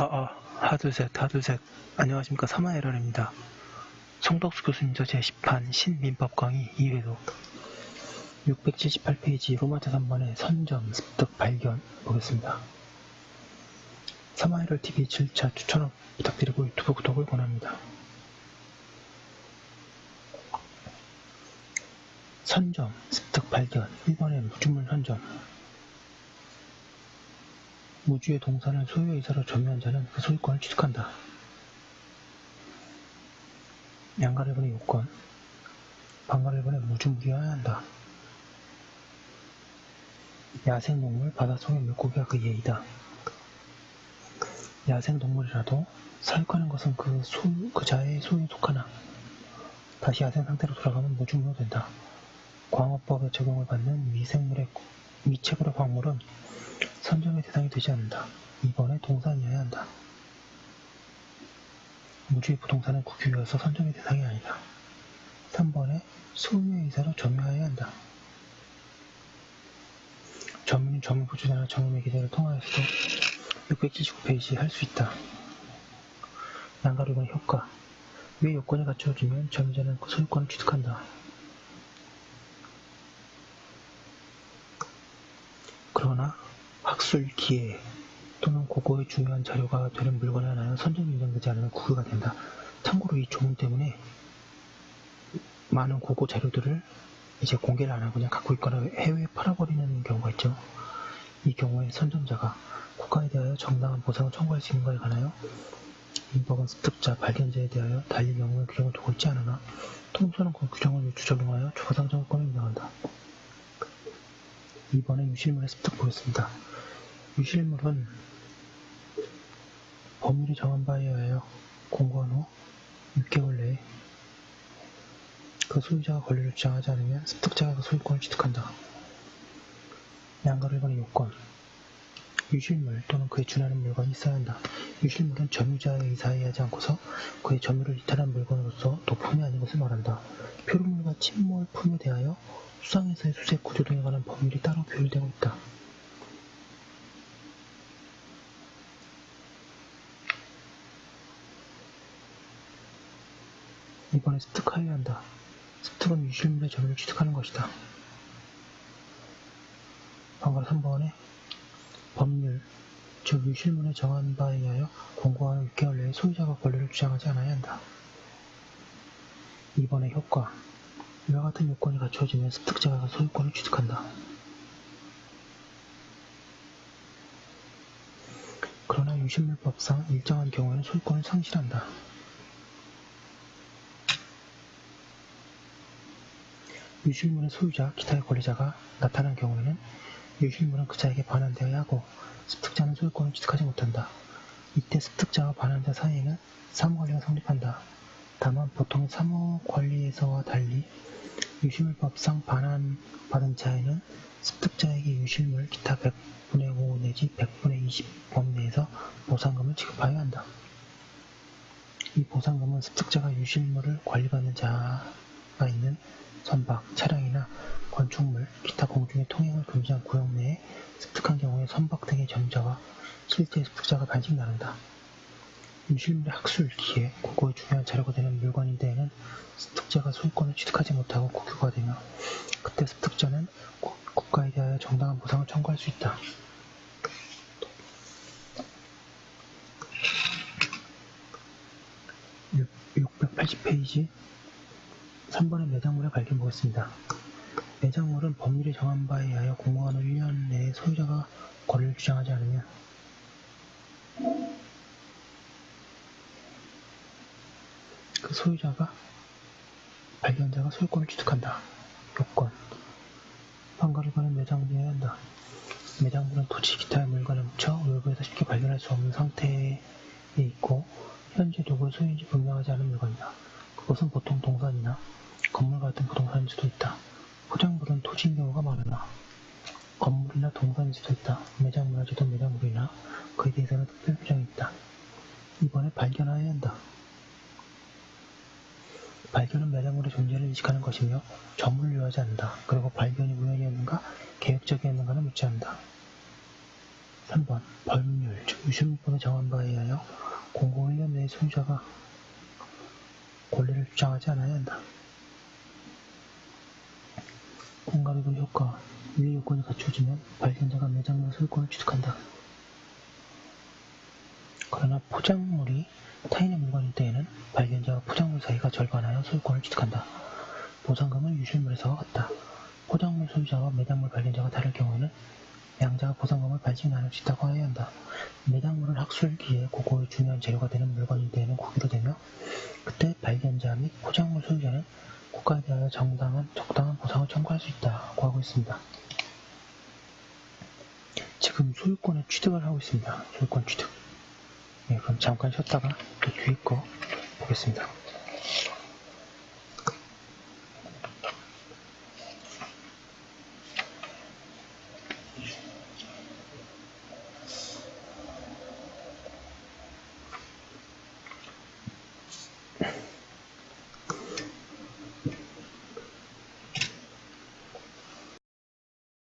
아, 아, 하둘셋, 하둘셋. 안녕하십니까. 사마에러입니다. 송덕수 교수님 저 제10판 신민법 강의 2회도 678페이지 로마자 3번의 선점, 습득, 발견 보겠습니다. 사마에러 TV 7차 추천 부탁드리고 유튜브 구독을 권합니다. 선점, 습득, 발견 1번의 무주물 선점 무주의 동산을 소유의사로 점유한 자는 그 소유권을 취득한다. 양가를번의 요건 방가를번의 무주무리해야 한다. 야생동물, 바닷속의 물고기가 그 예의다. 야생동물이라도 사육하는 것은 그 소유, 그 자의 소유에 속하나 다시 야생 상태로 돌아가면 무주무로 된다. 광업법에 적용을 받는 미생물의 미체불의 광물은 선정의 대상이 되지 않는다. 2번에 동산이어야 한다. 무주의 부동산은 국유여서 선정의 대상이 아니다. 3번에 소유의 의사로 점유하여야 한다. 점유는 점유보조자나 점유의 기재를 통하여서도 679페이지 할 수 있다. 양가류의 효과 왜 요건이 갖춰지면 점유자는 그 소유권을 취득한다. 그러나 학술 기회 또는 고고의 중요한 자료가 되는 물건 하나는 선정이 인정되지 않으면 국유가 된다. 참고로 이 조문 때문에 많은 고고 자료들을 이제 공개를 안 하고 그냥 갖고 있거나 해외에 팔아버리는 경우가 있죠. 이 경우에 선정자가 국가에 대하여 정당한 보상을 청구할 수 있는 것에 관하여 이 법은 습득자, 발견자에 대하여 달리 명문의 규정을 두고 있지 않으나 통수는 그 규정을 유추 적용하여 주보상 정권을 인정한다. 이번에 유실물의 습득 보겠습니다. 유실물은 법률이 정한 바에 의하여 공고한 후 6개월 내에 그 소유자가 권리를 주장하지 않으면 습득자가 그 소유권을 취득한다. 양가를 관의 요건 유실물 또는 그에 준하는 물건이 있어야 한다. 유실물은 점유자의 의사에 하지 않고서 그의 점유를 이탈한 물건으로서 도품이 아닌 것을 말한다. 표류물과 침몰품에 대하여 수상에서의 수색 구조 등에 관한 법률이 따로 규율되고 있다. 이번에 습득하여야 한다. 습득은 유실물의 점유를 취득하는 것이다. 방금 3번에 법률, 즉 유실물에 정한 바에 의하여 공고하는 6개월 내에 소유자가 권리를 주장하지 않아야 한다. 2번의 효과 이와 같은 요건이 갖춰지면 습득자가 그 소유권을 취득한다. 그러나 유실물법상 일정한 경우에는 소유권을 상실한다. 유실물의 소유자, 기타의 권리자가 나타난 경우에는 유실물은 그자에게 반환되어야 하고 습득자는 소유권을 취득하지 못한다. 이때 습득자와 반환자 사이에는 사무관리가 성립한다. 다만 보통의 사무관리에서와 달리 유실물법상 반환받은 자에는 습득자에게 유실물 기타 100분의 5 내지 100분의 20 범내에서 보상금을 지급하여야 한다. 이 보상금은 습득자가 유실물을 관리받는 자 가 있는 선박, 차량이나 건축물, 기타 공중의 통행을 금지한 구역 내에 습득한 경우에 선박 등의 점자와 실제 습득자가 반씩 나눈다. 유실물의 학술, 기회, 고고의 중요한 자료가 되는 물건인 데에는 습득자가 소유권을 취득하지 못하고 국유가 되며 그때 습득자는 국가에 대하여 정당한 보상을 청구할 수 있다. 육 680페이지 3번의 매장물의 발견 보겠습니다. 매장물은 법률이 정한 바에 의하여 후 1년 내에 소유자가 권리를 주장하지 않으면 그 소유자가 발견자가 소유권을 취득한다. 요건 판가를 가는 매장물이어야 한다. 매장물은 토지 기타의 물건을 묻혀 외부에서 쉽게 발견할 수 없는 상태에 있고 현재 누구의 소유인지 분명하지 않은 물건이다. 그것은 보통 동산이나 건물 같은 부동산일 수도 있다. 포장물은 토지인 경우가 많으나 건물이나 동산일 수도 있다. 매장물에서도 매장물이나 그에 대해서는 특별 규정이 있다. 이번에 발견하여야 한다. 발견은 매장물의 존재를 인식하는 것이며 점을 요하지 않는다. 그리고 발견이 우연이었는가 계획적이었는가는 묻지 않는다. 3번 법률, 즉 유실물법에 정한 바에 의하여 1년 내에 소유자가 권리를 주장하지 않아야 한다. 공가비불 효과, 위 요건이 갖춰지면 발견자가 매장물 소유권을 취득한다. 그러나 포장물이 타인의 물건일 때에는 발견자와 포장물 사이가 절반하여 소유권을 취득한다. 보상금은 유실물에서와 같다. 포장물 소유자와 매장물 발견자가 다를 경우에는 양자가 보상금을 발생 나눌 수 있다고 하여야 한다. 매장물은 학술기에 고고의 중요한 재료가 되는 물건일 때에는 국유로 되며 그때 발견자 및 포장물 소유자는 국가에 대하여 정당한 적당한 보상을 청구할 수 있다고 하고 있습니다. 지금 소유권의 취득을 하고 있습니다. 소유권 취득. 네, 그럼 잠깐 쉬었다가 또 뒤에 거 보겠습니다.